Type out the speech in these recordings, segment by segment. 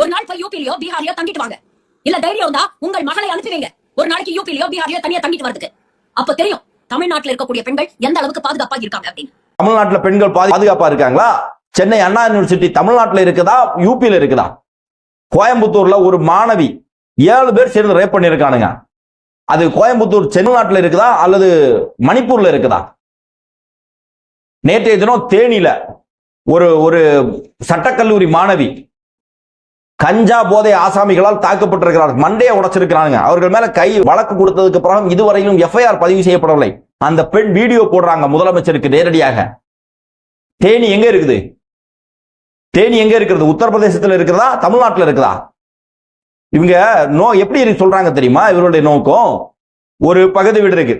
ஒரு நாள் போய் யூபிலியோ பீகாரியோ தங்கிட்டு வாங்க. இல்ல தைரியம் இருந்தா உங்கள் மகளை அனுப்பிவீங்க. ஒரு நாளைக்கு யூபிலியோ பீகாரியோ தனியா தங்கிட்டு வரதுக்கு. அப்ப தெரியும் தமிழ்நாட்டில் இருக்கக்கூடிய பெண்கள் எந்த அளவுக்கு பாதுகாப்பா இருக்காங்க அப்படின்னு. தமிழ்நாட்டில் பெண்கள் பாதுகாப்பா இருக்காங்களா? சென்னை அண்ணா யூனிவர்சிட்டி தமிழ்நாட்டில் இருக்குதா? யூபியில் இருக்குதா? கோயம்புத்தூர்ல ஒரு மாணவி ஏழு பேர் சேர்ந்து ரேப் பண்ணியிருக்கானுங்க. அது கோயம்புத்தூர் சென்னைநாட்டுல இருக்குதா? அல்லது மணிப்பூர்ல இருக்குதா? நேற்றைய தினம் தேனியில ஒரு ஒரு சட்டக்கல்லூரி மாணவி கஞ்சா போதை ஆசாமிகளால் தாக்கப்பட்டிருக்கிறார்கள் மண்டையை உடைச்சிருக்கிறாங்க அவர்கள் மேல கை வழக்கு கொடுத்ததுக்கு அப்புறம் இதுவரையிலும் எஃப்ஐஆர் பதிவு செய்யப்படவில்லை. அந்த பெண் வீடியோ போடுறாங்க. முதலமைச்சருக்கு நேரடியாக. தேனி எங்க இருக்குது? தேனி எங்க இருக்கிறது? உத்தரப்பிரதேசத்தில் இருக்கிறதா? தமிழ்நாட்டில் இருக்குதா இவங்க நோ எப்படி இருக்கு சொல்றாங்க தெரியுமா? இவருடைய நோக்கம் ஒரு பக்கத்து வீடு இருக்கு.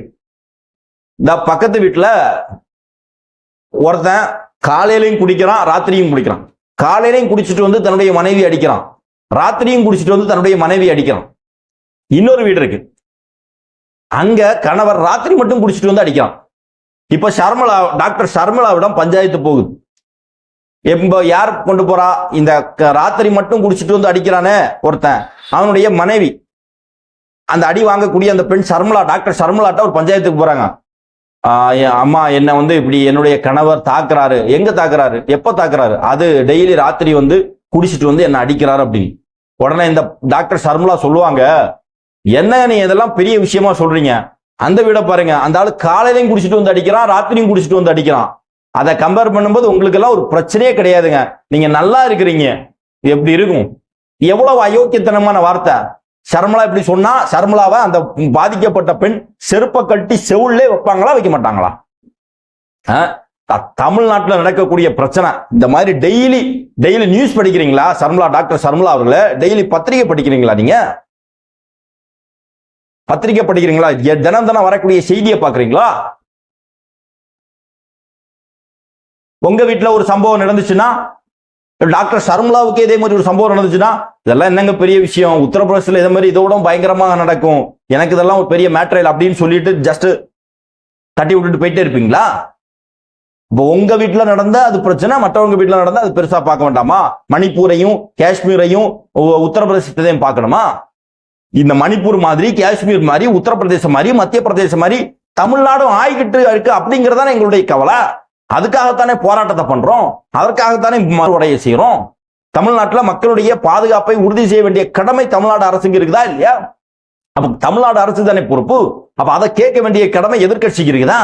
இந்த பக்கத்து வீட்டுல ஒருத்தன் காலையிலையும் குடிக்கிறான் ராத்திரியும் குடிக்கிறான். காலையிலையும் குடிச்சிட்டு வந்து தன்னுடைய மனைவி அடிக்கிறான். ராத்திரியும் குடிச்சிட்டு வந்து தன்னுடைய மனைவி அடிக்கிறான். இன்னொரு வீடு இருக்கு. அங்க கணவர் ராத்திரி மட்டும் குடிச்சிட்டு வந்து அடிக்கிறான். இப்ப ஷர்மலா டாக்டர் ஷர்மலாவிடம் பஞ்சாயத்து போகுது. இப்போ யார் கொண்டு போறா? இந்த க- ராத்திரி மட்டும் குடிச்சிட்டு வந்து அடிக்கிறானே ஒருத்தன் அவனுடைய மனைவி. அந்த அடி வாங்கக்கூடிய அந்த பெண் சர்மலா டாக்டர் சர்மலாட்ட ஒரு பஞ்சாயத்துக்கு போறாங்க. அம்மா என்ன வந்து இப்படி என்னுடைய கணவர் தாக்குறாரு. எங்க தாக்குறாரு? எப்ப தாக்குறாரு? அது டெய்லி ராத்திரி வந்து குடிச்சிட்டு வந்து என்ன அடிக்கிறாரு அப்படின்னு. உடனே இந்த டாக்டர் ஷர்மலா சொல்லுவாங்க என்ன நீ இதெல்லாம் பெரிய விஷயமா சொல்றீங்க? அந்த வீட பாருங்க. அந்த ஆளு காலையிலையும் குடிச்சிட்டு வந்து அடிக்கிறான் ராத்திரியும் குடிச்சிட்டு வந்து அடிக்கிறான். அதை கம்பேர் பண்ணும்போது உங்களுக்கு எல்லாம் ஒரு பிரச்சனையே கிடையாதுங்க. நீங்க நல்லா இருக்கிறீங்க. எப்படி இருக்கும்? எவ்வளவு அயோக்கியத்தனமான வார்த்தை. சர்மலா இப்படி சொன்னா சர்மலாவை அந்த பாதிக்கப்பட்ட பெண் செருப்பை கட்டி செவுள்ளே வைப்பாங்களா வைக்க மாட்டாங்களா? ஆ? நடக்கக்கூடிய பிரச்சனை. இந்த மாதிரி டெய்லி டெய்லி நியூஸ் படிக்கிறீங்களா? சர்மலா டாக்டர் சர்மலா அவர்களை டெய்லி பத்திரிகை படிக்கிறீங்களா நீங்க? பத்திரிகை படிக்கிறீங்களா? தினம் தினம் வரக்கூடிய செய்தியை பாக்குறீங்களா உங்க வீட்டுல ஒரு சம்பவம் நடந்துச்சுன்னா டாக்டர் சர்மலாவுக்கு இதே மாதிரி ஒரு சம்பவம் நடந்துச்சுன்னா இதெல்லாம் என்னங்க பெரிய விஷயம்? உத்தரப்பிரதேசத்தில் இதே மாதிரி இதோட பயங்கரமாக நடக்கும். எனக்கு இதெல்லாம் ஒரு பெரிய மேட்ரல் அப்படின்னு சொல்லிட்டு ஜஸ்ட் தட்டி விட்டுட்டு போயிட்டே இருப்பீங்களா? இப்போ உங்க வீட்டுல நடந்தால் அது பிரச்சனை மற்றவங்க வீட்டுல நடந்தா அது பெருசா பார்க்க வேண்டாமா? மணிப்பூரையும் காஷ்மீரையும் உத்தரப்பிரதேசத்தையும் பார்க்கணுமா? இந்த மணிப்பூர் மாதிரி காஷ்மீர் மாதிரி உத்தரப்பிரதேசம் மாதிரி மத்திய பிரதேசம் மாதிரி தமிழ்நாடும் ஆய்கிட்டு இருக்கு அப்படிங்கிறதான எங்களுடைய கவலை. அதுக்காகத்தானே போராட்டத்தை பண்றோம். அதற்காகத்தானே மறுவடையை செய்யறோம் தமிழ்நாட்டுல மக்களுடைய பாதுகாப்பை உறுதி செய்ய வேண்டிய கடமை தமிழ்நாடு அரசுக்கு இருக்குதா இல்லையா? அப்ப தமிழ்நாடு அரசு தானே பொறுப்பு. அப்ப அதை கேட்க வேண்டிய கடமை எதிர்க்கட்சிக்கு இருக்குதா?